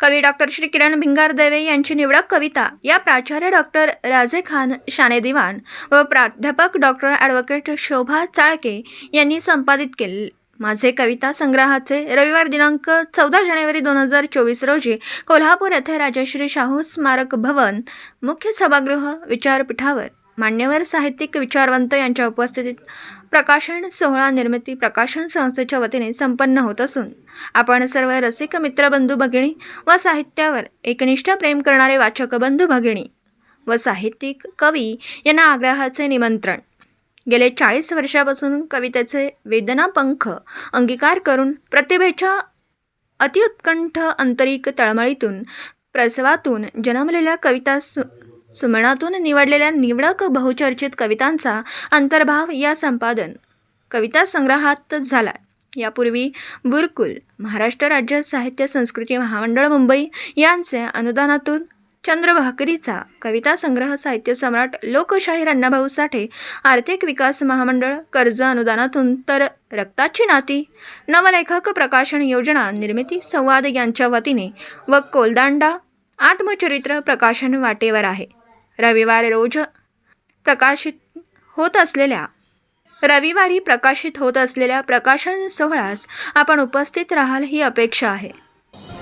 कवी डॉक्टर श्री किरण भिंगार देवे यांची निवडक कविता या प्राचार्य डॉक्टर राजे खान शाने दिवाण व प्राध्यापक डॉक्टर ॲडव्होकेट शोभा चाळके यांनी संपादित केले. माझे कविता संग्रहाचे रविवार दिनांक चौदा जानेवारी दोन हजार चोवीस रोजी कोल्हापूर येथे राजश्री शाहू स्मारक भवन मुख्य सभागृह विचारपीठावर. मान्यवर साहित्यिक विचारवंत यांच्या उपस्थितीत प्रकाशन सोहळा निर्मिती प्रकाशन संस्थेच्या वतीने संपन्न होत असून आपण सर्व रसिक मित्रबंधू भगिनी व साहित्यावर एकनिष्ठ प्रेम करणारे वाचक बंधू भगिनी व साहित्यिक कवी यांना आग्रहाचे निमंत्रण. गेले चाळीस वर्षापासून कवितेचे वेदनापंख अंगीकार करून प्रतिभेच्या अतिउत्कंठ आंतरिक तळमळीतून प्रसवातून जन्मलेल्या कविता सु सुमनातून निवडलेल्या निवडक बहुचर्चित कवितांचा अंतर्भाव या संपादन कविता संग्रहात झाला यापूर्वी बुरकुल महाराष्ट्र राज्य साहित्य संस्कृती महामंडळ मुंबई यांचे अनुदानातून चंद्र भाकरीचा कविता संग्रह साहित्य सम्राट लोकशाहीर अण्णाभाऊ साठे आर्थिक विकास महामंडळ कर्ज अनुदानातून तर रक्ताची नाती नवलेखक प्रकाशन योजना निर्मिती संवाद यांच्या वतीने व कोलदांडा आत्मचरित्र प्रकाशन वाटेवर आहे. रविवार रोज प्रकाशित होत असलेल्या रविवारी प्रकाशित होत असलेल्या प्रकाशन सोहळ्यास आपण उपस्थित राहाल ही अपेक्षा आहे.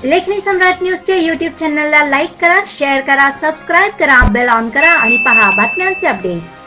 लेखनी सम्राट न्यूजच्या यूट्यूब चॅनलला लाईक करा शेअर करा सबस्क्राईब करा बेल ऑन करा आणि पहा बातम्यांचे अपडेट्स